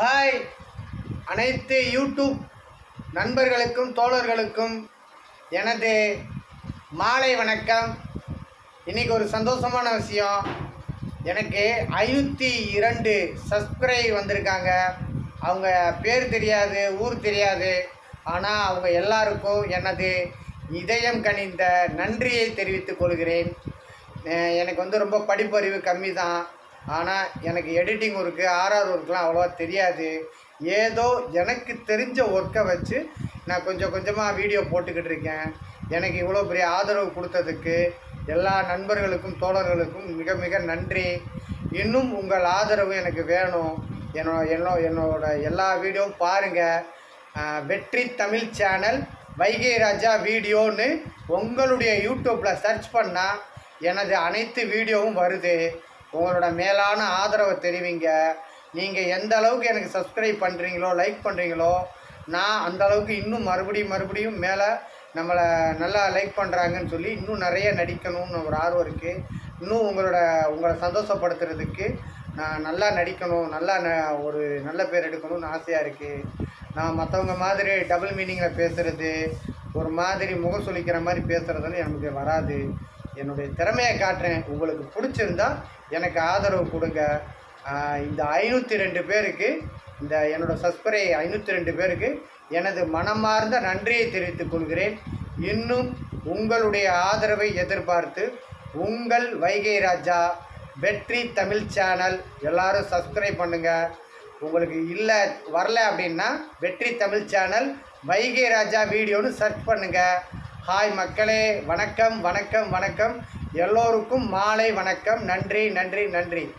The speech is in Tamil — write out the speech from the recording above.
ஹாய் அனைத்து யூடியூப் நண்பர்களுக்கும் தோழர்களுக்கும் எனது மாலை வணக்கம். இன்றைக்கி ஒரு சந்தோஷமான விஷயம். எனக்கு ஐநூற்றி இரண்டு சப்ஸ்கிரைப் வந்திருக்காங்க. அவங்க பேர் தெரியாது ஊர் தெரியாது. ஆனால் அவங்க எல்லாருக்கும் எனது இதயம் கனிந்த நன்றியை தெரிவித்துக் கொள்கிறேன். எனக்கு வந்து ரொம்ப படிப்பறிவு கம்மி தான் ஆனால் எனக்கு எடிட்டிங் ஒர்க்கு ஆர்ஆர் ஒர்க்லாம் அவ்வளோவா தெரியாது. ஏதோ எனக்கு தெரிஞ்ச ஒர்க்கை வச்சு நான் கொஞ்சம் கொஞ்சமாக வீடியோ போட்டுக்கிட்டு இருக்கேன். எனக்கு இவ்வளோ பெரிய ஆதரவு கொடுத்ததுக்கு எல்லா நண்பர்களுக்கும் தோழர்களுக்கும் மிக மிக நன்றி. இன்னும் உங்கள் ஆதரவு எனக்கு வேணும். என்னோட என்னோ என்னோட எல்லா வீடியோவும் பாருங்கள் வெற்றி தமிழ் சேனல் வைகை ராஜா வீடியோன்னு உங்களுடைய யூடியூப்பில் சர்ச் பண்ணால் எனது அனைத்து வீடியோவும் வருது. உங்களோட மேலான ஆதரவை தெரிவிங்க. நீங்கள் எந்த அளவுக்கு எனக்கு சப்ஸ்கிரைப் பண்ணுறீங்களோ லைக் பண்ணுறீங்களோ நான் அந்த அளவுக்கு இன்னும் மறுபடியும் மறுபடியும் மேலே நம்மளை நல்லா லைக் பண்ணுறாங்கன்னு சொல்லி இன்னும் நிறைய நடிக்கணும்னு ஒரு ஆர்வம் இருக்குது இன்னும் உங்களோட உங்களை சந்தோஷப்படுத்துறதுக்கு நான் நல்லா நடிக்கணும் நல்லா ந ஒரு நல்ல பேர் எடுக்கணும்னு ஆசையாக இருக்குது நான் மற்றவங்க மாதிரி டபுள் மீனிங்கில் பேசுகிறது ஒரு மாதிரி முகம் சுளிக்கிற மாதிரி பேசுகிறதுன்னு எனக்கு வராது. என்னுடைய திறமையை காட்டுறேன். உங்களுக்கு பிடிச்சிருந்தா எனக்கு ஆதரவு கொடுங்க. இந்த ஐநூற்றி ரெண்டு பேருக்கு இந்த என்னோட சஸ்பரை ஐநூற்றி ரெண்டு பேருக்கு எனது மனமார்ந்த நன்றியை தெரிவித்துக் கொள்கிறேன். இன்னும் உங்களுடைய ஆதரவை எதிர்பார்த்து உங்கள் வைகை ராஜா வெற்றி தமிழ் சேனல் எல்லாரும் சப்ஸ்கிரைப் பண்ணுங்கள் உங்களுக்கு இல்லை வரல அப்படின்னா வெற்றி தமிழ் சேனல் வைகை ராஜா வீடியோன்னு சர்ச் பண்ணுங்கள் ஹாய் மக்களே. வணக்கம் வணக்கம் வணக்கம். எல்லோருக்கும் மாலை வணக்கம். நன்றி நன்றி நன்றி.